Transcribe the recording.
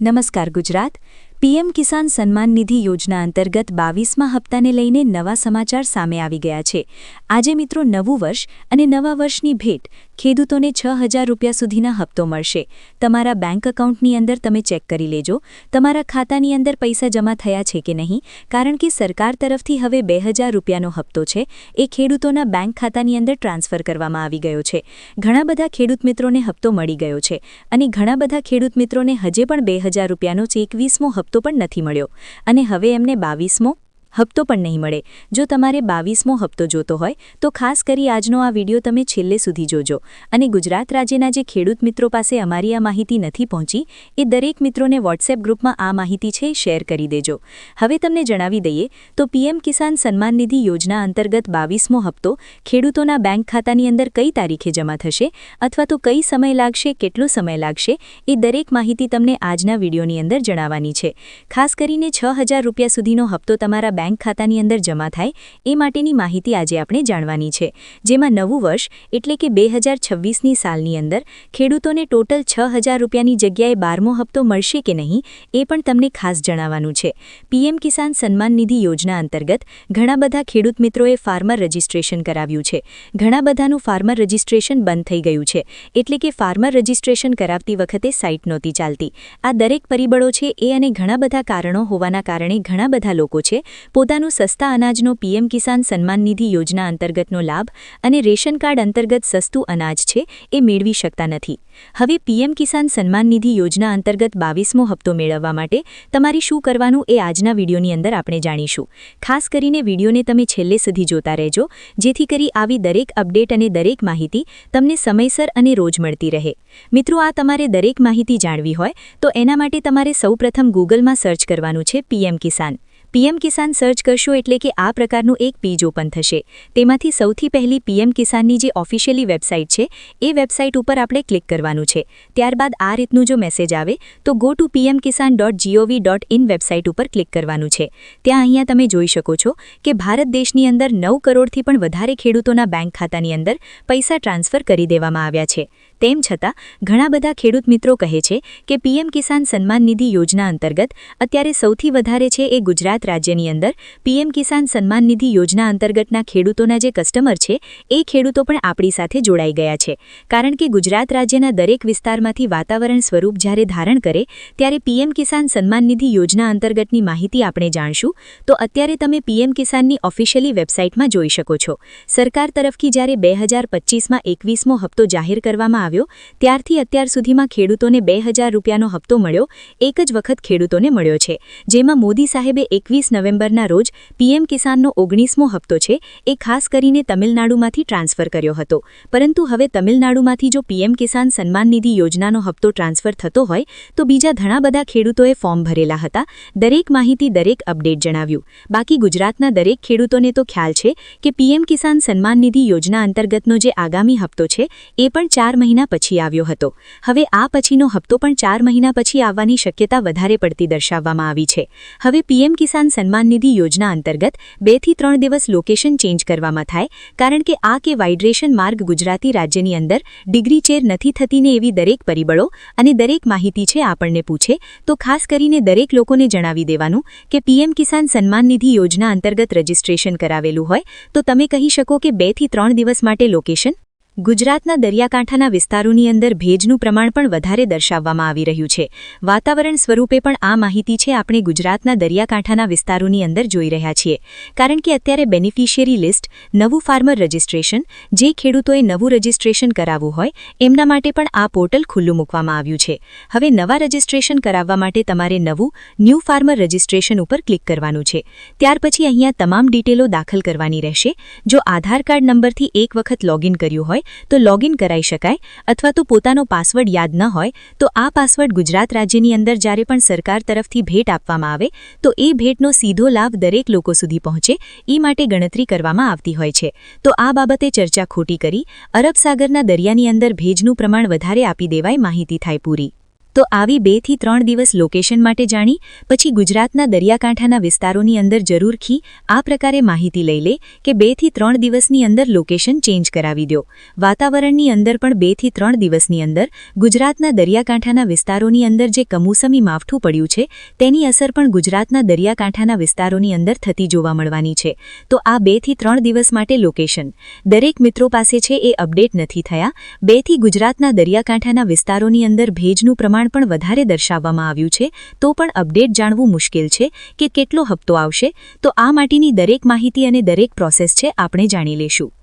નમસ્કાર ગુજરાત. પીએમ કિસાન સન્માન નિધિ યોજના અંતર્ગત બાવીસમાં હપ્તાને લઈને નવા સમાચાર સામે આવી ગયા છે. આજે મિત્રો નવું વર્ષ અને નવા વર્ષની ભેટ ખેડૂતોને છ હજાર રૂપિયા સુધીના હપ્તો મળશે. તમારા બેંક એકાઉન્ટની અંદર તમે ચેક કરી લેજો. તમારા ખાતાની અંદર પૈસા જમા થયા છે કે નહીં? કારણ કે સરકાર તરફથી હવે બે હજાર રૂપિયાનો હપ્તો છે. એ ખેડૂતોના બેંક ખાતાની અંદર ટ્રાન્સફર કરવામાં આવી ગયો છે. ઘણા બધા ખેડૂત મિત્રોને હપ્તો મળી ગયો છે અને ઘણા બધા ખેડૂત મિત્રોને હજે પણ બે હજાર રૂપિયાનો એકવીસમો હપ્તો પણ નથી મળ્યો. અને હવે એમને બાવીસમો હપ્તો પણ નહીં મળે. જો તમારે બાવીસમો હપ્તો જોતો હોય, તો ખાસ કરી આજનો આ વીડિયો તમે છેલ્લે સુધી જોજો. અને ગુજરાત રાજ્યના જે ખેડૂત મિત્રો પાસે અમારી આ માહિતી નથી પહોંચી, એ દરેક મિત્રોને વોટ્સએપ ગ્રુપમાં આ માહિતી છે શેર કરી દેજો. હવે તમને જણાવી દઈએ, તો પીએમ કિસાન સન્માન નિધિ યોજના અંતર્ગત બાવીસમો હપ્તો ખેડૂતોના બેંક ખાતાની અંદર કઈ તારીખે જમા થશે અથવા તો કઈ સમય લાગશે, કેટલો સમય લાગશે, એ દરેક માહિતી તમને આજના વિડીયોની અંદર જણાવવાની છે. ખાસ કરીને છ રૂપિયા સુધીનો હપ્તો તમારા બેંક ખાતાની અંદર જમા થાય એ માટેની માહિતી આજે આપણે જાણવાની છે. જેમાં નવું વર્ષ એટલે કે બે હજાર છવ્વીસની સાલની અંદર ખેડૂતોને ટોટલ છ હજાર રૂપિયાની જગ્યાએ બારમો હપ્તો મળશે કે નહીં એ પણ તમને ખાસ જણાવવાનું છે. પીએમ કિસાન સન્માન નિધિ યોજના અંતર્ગત ઘણા બધા ખેડૂત મિત્રોએ ફાર્મર રજિસ્ટ્રેશન કરાવ્યું છે. ઘણા બધાનું ફાર્મર રજિસ્ટ્રેશન બંધ થઈ ગયું છે. એટલે કે ફાર્મર રજિસ્ટ્રેશન કરાવતી વખતે સાઇટ નહોતી ચાલતી. આ દરેક પરિબળો છે એ અને ઘણા બધા કારણો હોવાના કારણે ઘણા બધા લોકો છે પોતાનું સસ્તા અનાજનો પીએમ કિસાન સન્માન નિધિ યોજના અંતર્ગતનો લાભ અને રેશન કાર્ડ અંતર્ગત સસ્તું અનાજ છે એ મેળવી શકતા નથી. હવે પીએમ કિસાન સન્માન નિધિ યોજના અંતર્ગત બાવીસમો હપ્તો મેળવવા માટે તમારે શું કરવાનું એ આજના વિડીયોની અંદર આપણે જાણીશું. ખાસ કરીને વિડીયોને તમે છેલ્લે સુધી જોતા રહેજો, જેથી કરી આવી દરેક અપડેટ અને દરેક માહિતી તમને સમયસર અને રોજ મળતી રહે. મિત્રો, આ તમારે દરેક માહિતી જાણવી હોય તો એના માટે તમારે સૌપ્રથમ ગૂગલમાં સર્ચ કરવાનું છે PM Kisan. PM Kisan search કરશો એટલે કે આ પ્રકારનું એક પેજ ઓપન થશે. તેમાંથી સૌથી પહેલી પીએમ કિસાનની જે ઓફિશિયલી વેબસાઇટ છે, એ વેબસાઇટ ઉપર આપણે ક્લિક કરવાનું છે. ત્યારબાદ આ રીતનું જો મેસેજ આવે, તો go to PM Kisan dot GOV dot in website ઉપર ક્લિક કરવાનું છે. ત્યાં અહીંયા તમે જોઈ શકો છો કે ભારત દેશની અંદર નવ કરોડથી પણ વધારે ખેડૂતોના બેંક ખાતાની અંદર પૈસા ટ્રાન્સફર કરી દેવામાં આવ્યા છે. તેમ છતાં, ઘણા બધા ખેડૂત મિત્રો કહે છે કે પીએમ કિસાન સન્માન નિધિ યોજના અંતર્ગત અત્યારે સૌથી વધારે છે એ ગુજરાત રાજ્યની અંદર. પીએમ કિસાન સન્માન નિધિ યોજના અંતર્ગતના ખેડૂતોના જે કસ્ટમર છે, એ ખેડૂતો પણ આપણી સાથે જોડાઈ ગયા છે. કારણ કે ગુજરાત રાજ્યના દરેક વિસ્તારમાંથી વાતાવરણ સ્વરૂપ જ્યારે ધારણ કરે, ત્યારે પીએમ કિસાન સન્માન નિધિ યોજના અંતર્ગતની માહિતી આપણે જાણશું. તો અત્યારે તમે પીએમ કિસાનની ઓફિશિયલી વેબસાઇટમાં જોઈ શકો છો. સરકાર તરફથી જ્યારે બે હજાર પચીસમાં એકવીસમો હપ્તો જાહેર કરવામાં આવ્યો, ત્યારથી અત્યાર સુધીમાં ખેડૂતોને બે રૂપિયાનો હપ્તો મળ્યો, એક જ વખત ખેડૂતોને મળ્યો છે. જેમાં મોદી સાહેબે એકવીસ નવેમ્બરના રોજ પીએમ કિસાનનો ઓગણીસમો હપ્તો છે, એ ખાસ કરીને તમિલનાડુમાંથી ટ્રાન્સફર કર્યો હતો. પરંતુ હવે તમિલનાડુમાંથી જો પીએમ કિસાન સન્માન નિધિ યોજનાનો હપ્તો ટ્રાન્સફર થતો હોય, તો બીજા ઘણા બધા ખેડૂતોએ ફોર્મ ભરેલા હતા. દરેક માહિતી દરેક અપડેટ જણાવ્યું. બાકી ગુજરાતના દરેક ખેડૂતોને તો ખ્યાલ છે કે પીએમ કિસાન સન્માન નિધિ યોજના અંતર્ગતનો જે આગામી હપ્તો છે, એ પણ ચાર મહિના મહિના પછી આવ્યો હતો. હવે આ પછીનો હપ્તો પણ ચાર મહિના પછી આવવાની શક્યતા વધારે પડતી દર્શાવવામાં આવી છે. હવે પીએમ કિસાન સન્માન નિધિ યોજના અંતર્ગત બેથી ત્રણ દિવસ લોકેશન ચેન્જ કરવામાં થાય, કારણ કે આ કે વાઇડ્રેશન માર્ગ ગુજરાતી રાજ્યની અંદર ડિગ્રી ચેર નથી થતીને એવી દરેક પરિબળો અને દરેક માહિતી છે આપણને પૂછે, તો ખાસ કરીને દરેક લોકોને જણાવી દેવાનું કે પીએમ કિસાન સન્માન નિધિ યોજના અંતર્ગત રજીસ્ટ્રેશન કરાવેલું હોય, તો તમે કહી શકો કે બેથી ત્રણ દિવસ માટે લોકેશન ગુજરાતના દરિયાકાંઠાના વિસ્તારોની અંદર ભેજનું પ્રમાણ પણ વધારે દર્શાવવામાં આવી રહ્યું છે. વાતાવરણ સ્વરૂપે પણ આ માહિતી છે આપણે ગુજરાતના દરિયાકાંઠાના વિસ્તારોની અંદર જોઈ રહ્યા છીએ. કારણ કે અત્યારે બેનિફિશિયરી લિસ્ટ નવું ફાર્મર રજિસ્ટ્રેશન જે ખેડૂતોએ નવું રજિસ્ટ્રેશન કરાવવું હોય, એમના માટે પણ આ પોર્ટલ ખુલ્લું મૂકવામાં આવ્યું છે. હવે નવા રજિસ્ટ્રેશન કરાવવા માટે તમારે નવું ન્યૂ ફાર્મર રજિસ્ટ્રેશન ઉપર ક્લિક કરવાનું છે. ત્યાર પછી અહીંયા તમામ ડિટેલો દાખલ કરવાની રહેશે. જો આધાર કાર્ડ નંબરથી એક વખત લોગિન કર્યું હોય તો લોગિન કરાઈ શકાય અથવા તો પોતાનો પાસવર્ડ યાદ ન હોય, તો આ પાસવર્ડ ગુજરાત રાજ્યની અંદર જ્યારે પણ સરકાર તરફથી ભેટ આપવામાં આવે, તો એ ભેટનો સીધો લાભ દરેક લોકો સુધી પહોંચે એ માટે ગણતરી કરવામાં આવતી હોય છે. તો આ બાબતે ચર્ચા ખોટી કરી, અરબ સાગરના દરિયાની અંદર ભેજનું પ્રમાણ વધારે આપી દેવાય માહિતી થાય પૂરી. તો આવી બેથી ત્રણ દિવસ લોકેશન માટે જાણી, પછી ગુજરાતના દરિયાકાંઠાના વિસ્તારોની અંદર જરૂરથી આ પ્રકારે માહિતી લઈ લે કે બેથી ત્રણ દિવસની અંદર લોકેશન ચેન્જ કરાવી દો વાતાવરણની અંદર પણ બેથી ત્રણ દિવસની અંદર ગુજરાતના દરિયાકાંઠાના વિસ્તારોની અંદર જે કમોસમી માવઠું પડ્યું છે, તેની અસર પણ ગુજરાતના દરિયાકાંઠાના વિસ્તારોની અંદર થતી જોવા મળવાની છે. તો આ બેથી ત્રણ દિવસ માટે લોકેશન દરેક મિત્રો પાસે છે એ અપડેટ નથી થયા. બેથી ગુજરાતના દરિયાકાંઠાના વિસ્તારોની અંદર ભેજનું પ્રમાણ પણ વધારે દર્શાવવામાં આવ્યું છે, તો પણ અપડેટ જાણવું મુશ્કેલ છે કે કેટલો હપ્તો આવશે, તો આ માટેની દરેક માહિતી અને દરેક પ્રોસેસ છે, આપણે જાણી લેશું